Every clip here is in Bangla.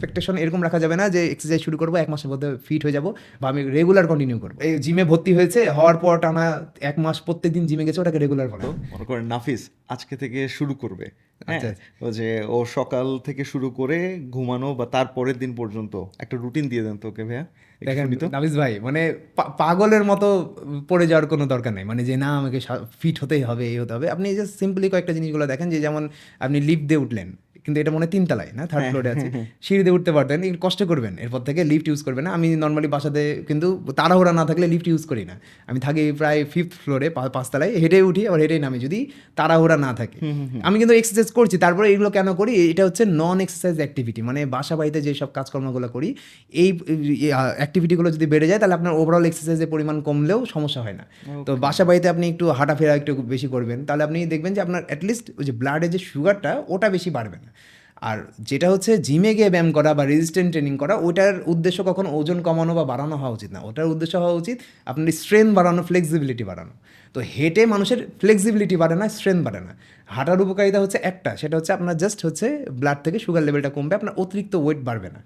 এক্সপেকটেশন এরকম রাখা যাবে না যে এক্সারসাইজ শুরু করব এক মাসের মধ্যে ফিট হয়ে যাব বা আমি রেগুলার কন্টিনিউ করব। এই জিমে ভর্তি হয়েছে হওয়ার পর টানা এক মাস প্রত্যেক দিন জিমে গেছে ওটাকে রেগুলার বলে। মনে করেন নাফিস আজকে থেকে শুরু করবে হ্যাঁ? আচ্ছা। ও যে ও সকাল থেকে শুরু করে ঘুমানো বা তার পরের দিন পর্যন্ত একটা রুটিন দিয়ে দেন তো ওকে ভাইয়া দেখেন নাবিস ভাই মানে পাগলের মতো পড়ে যাওয়ার কোনো দরকার নেই। মানে যে না আমাকে ফিট হতেই হবে এই হতে হবে। আপনি জাস্ট সিম্পলি কয়েকটা জিনিসগুলো দেখেন যে যেমন আপনি লিফট দিয়ে উঠলেন। কিন্তু এটা মনে হয় তিনতলায় না? থার্ড ফ্লোরে আছে। সিঁড়ি দিয়ে উঠতে পারতেন একটু কষ্ট করবেন এরপর থেকে লিফট ইউজ করবেন না। আমি নর্মালি বাসাতে কিন্তু তাড়াহুড়া না থাকলে লিফট ইউজ করি না। আমি থাকি প্রায় ফিফথ ফ্লোরে পাঁচতলায় হেঁটে উঠি আবার হেঁটেই নামি। যদি তাড়াহুড়া না থাকে। আমি কিন্তু এক্সারসাইজ করছি তারপরে এগুলো কেন করি? এটা হচ্ছে নন এক্সারসাইজ অ্যাক্টিভিটি মানে বাসা বাড়িতে যেসব কাজকর্মগুলো করি এই অ্যাক্টিভিটিগুলো যদি বেড়ে যায় তাহলে আপনার ওভারঅল এক্সারসাইজের পরিমাণ কমলেও সমস্যা হয় না। তো বাসা বাড়িতে আপনি একটু হাঁটাফেরা একটু বেশি করবেন তাহলে আপনি দেখবেন যে আপনার অ্যাটলিস্ট ওই যে ব্লাডের যে সুগারটা ওটা বেশি বাড়বে না। আর যেটা হচ্ছে জিমে গিয়ে ব্যায়াম করা বা রেজিস্ট্যান্ট ট্রেনিং করা ওটার উদ্দেশ্য কখনো ওজন কমানো বা বাড়ানো হওয়া উচিত না। ওটার উদ্দেশ্য হওয়া উচিত আপনার স্ট্রেংথ বাড়ানো ফ্লেক্সিবিলিটি বাড়ানো। তো হেঁটে মানুষের ফ্লেক্সিবিলিটি বাড়ে না স্ট্রেংথ বাড়ে না। হাঁটার উপকারিতা হচ্ছে একটা, সেটা হচ্ছে আপনার জাস্ট হচ্ছে ব্লাড থেকে সুগার লেভেলটা কমবে, আপনার অতিরিক্ত ওয়েট বাড়বে না।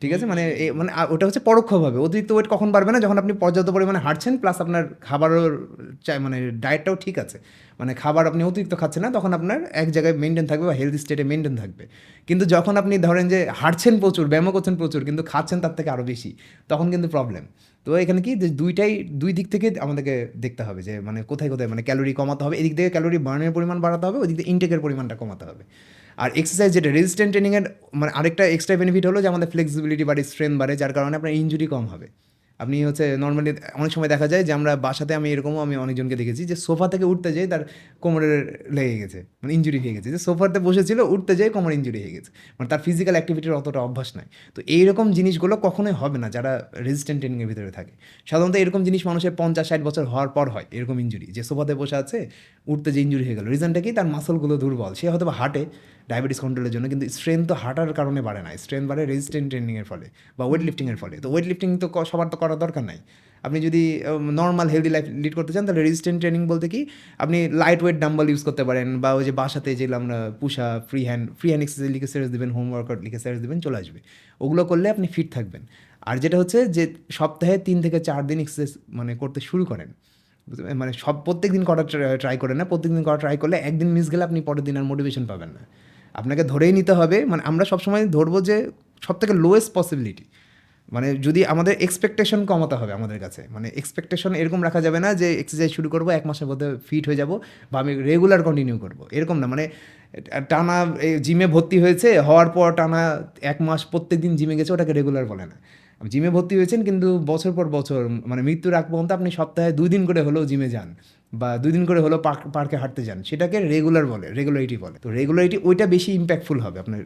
ঠিক আছে? মানে এ- মানে ওটা হচ্ছে পরোক্ষভাবে। অতিরিক্ত ওয়েট কখন বাড়বে না? যখন আপনি পর্যাপ্ত পরিমাণে হাঁটছেন প্লাস আপনার খাবারও চাই মানে ডায়েটটাও ঠিক আছে। মানে খাবার আপনি অতিরিক্ত খাচ্ছেন না তখন আপনার এক জায়গায় মেনটেন থাকবে বা হেলদি স্টেটে মেনটেন থাকবে। কিন্তু যখন আপনি ধরেন যে হাঁটছেন প্রচুর ব্যায়ামও করছেন প্রচুর কিন্তু খাচ্ছেন তার থেকে আরও বেশি তখন কিন্তু প্রবলেম তো এখানে কি? দুইটাই দুই দিক থেকে আমাদেরকে দেখতে হবে যে মানে কোথায় কোথায় মানে ক্যালোরি কমাতে হবে। এদিক থেকে ক্যালোরি বার্নের পরিমাণ বাড়াতে হবে ওদিক থেকে ইনটেকের পরিমাণটা কমাতে হবে। আর এক্সারসাইজ যেটা রেজিস্ট্যান্ট ট্রেনিংয়ের মানে আরেকটা এক্সট্রা বেনিফিট হলো যে আমাদের ফ্লেক্সিবিলিটি বাড়ে স্ট্রেংথ বাড়ে, যার কারণে আপনার ইঞ্জুরি কম হবে। আপনি হচ্ছে নর্মালি অনেক সময় দেখা যায় যে আমরা বাসাতে আমি এরকমও আমি অনেকজনকে দেখেছি যে সোফা থেকে উঠতে যাই তার কোমরের লেগে গেছে মানে ইঞ্জুরি হয়ে গেছে। যে সোফাতে বসেছিল, উঠতে যাই কোমর ইঞ্জুরি হয়ে গেছে। মানে তার ফিজিক্যাল অ্যাক্টিভিটির অতটা অভ্যাস নাই। তো এইরকম জিনিসগুলো কখনোই হবে না যারা রেজিস্ট্যান্ট ট্রেনিংয়ের ভিতরে থাকে। সাধারণত এরকম জিনিস মানুষের পঞ্চাশ, ষাট বছর হওয়ার পর হয়, এরকম ইঞ্জুরি যে সোফাতে বসে আছে উঠতে যে ইঞ্জুরি হয়ে গেল। রিজনটা কি? তার মাসলগুলো দুর্বল। সে হয়তো হাঁটে ডায়াবেটিস কন্ট্রোলের জন্য, কিন্তু স্ট্রেংথ তো হাঁটার কারণে বাড়ে না। স্ট্রেংথ বাড়ে রেজিস্ট্যান্ট ট্রেনিংয়ের ফলে বা ওয়েট লিফটিংয়ের ফলে। তো ওয়েট লিফটিং তো সবার তো করার দরকার নাই। আপনি যদি নর্মাল হেলদি লাইফ লিড করতে চান, তাহলে রেজিস্ট্যান্ট ট্রেনিং বলতে কি? আপনি লাইট ওয়েট ডাম্বল ইউজ করতে পারেন বা ওই যে বাসাতে যেগুলো আমরা পুষা free hand free hand exercise লিখে সেরেস দেবেন হোম ওয়ার্কআউট লিখে সেরেস দেবেন, চলে আসবে। ওগুলো করলে আপনি ফিট থাকবেন। আর যেটা হচ্ছে যে সপ্তাহে তিন থেকে চার দিন এক্সারসাইজ মানে করতে শুরু করেন? মানে সব প্রত্যেক দিন করা ট্রাই করে না প্রত্যেক দিন করা ট্রাই করলে একদিন মিস গেলে আপনি পরের দিন আর মোটিভেশন পাবেন না। আপনাকে ধরেই নিতে হবে মানে আমরা সবসময় ধরবো যে সব থেকে লোয়েস্ট পসিবিলিটি মানে যদি আমাদের এক্সপেকটেশন কমাতে হবে আমাদের কাছে মানে এক্সপেকটেশন এরকম রাখা যাবে না যে এক্সারসাইজ শুরু করব, এক মাসের মধ্যে ফিট হয়ে যাব বা আমি রেগুলার কন্টিনিউ করব, এরকম না। মানে টানা জিমে ভর্তি হয়েছে, হওয়ার পর টানা এক মাস প্রত্যেক দিন জিমে গেছে, ওটাকে রেগুলার বলে না। জিমে ভর্তি হয়েছেন, কিন্তু বছর পর বছর মানে মৃত্যুর আগ পর্যন্ত আপনি সপ্তাহে দুই দিন করে হলেও জিমে যান, বা দুই দিন করে হলেও পার্ক, পার্কে হাঁটতে যান, সেটাকে রেগুলার বলে রেগুলারিটি বলে। তো রেগুলারিটি ওইটা বেশি ইম্প্যাক্টফুল হবে আপনার।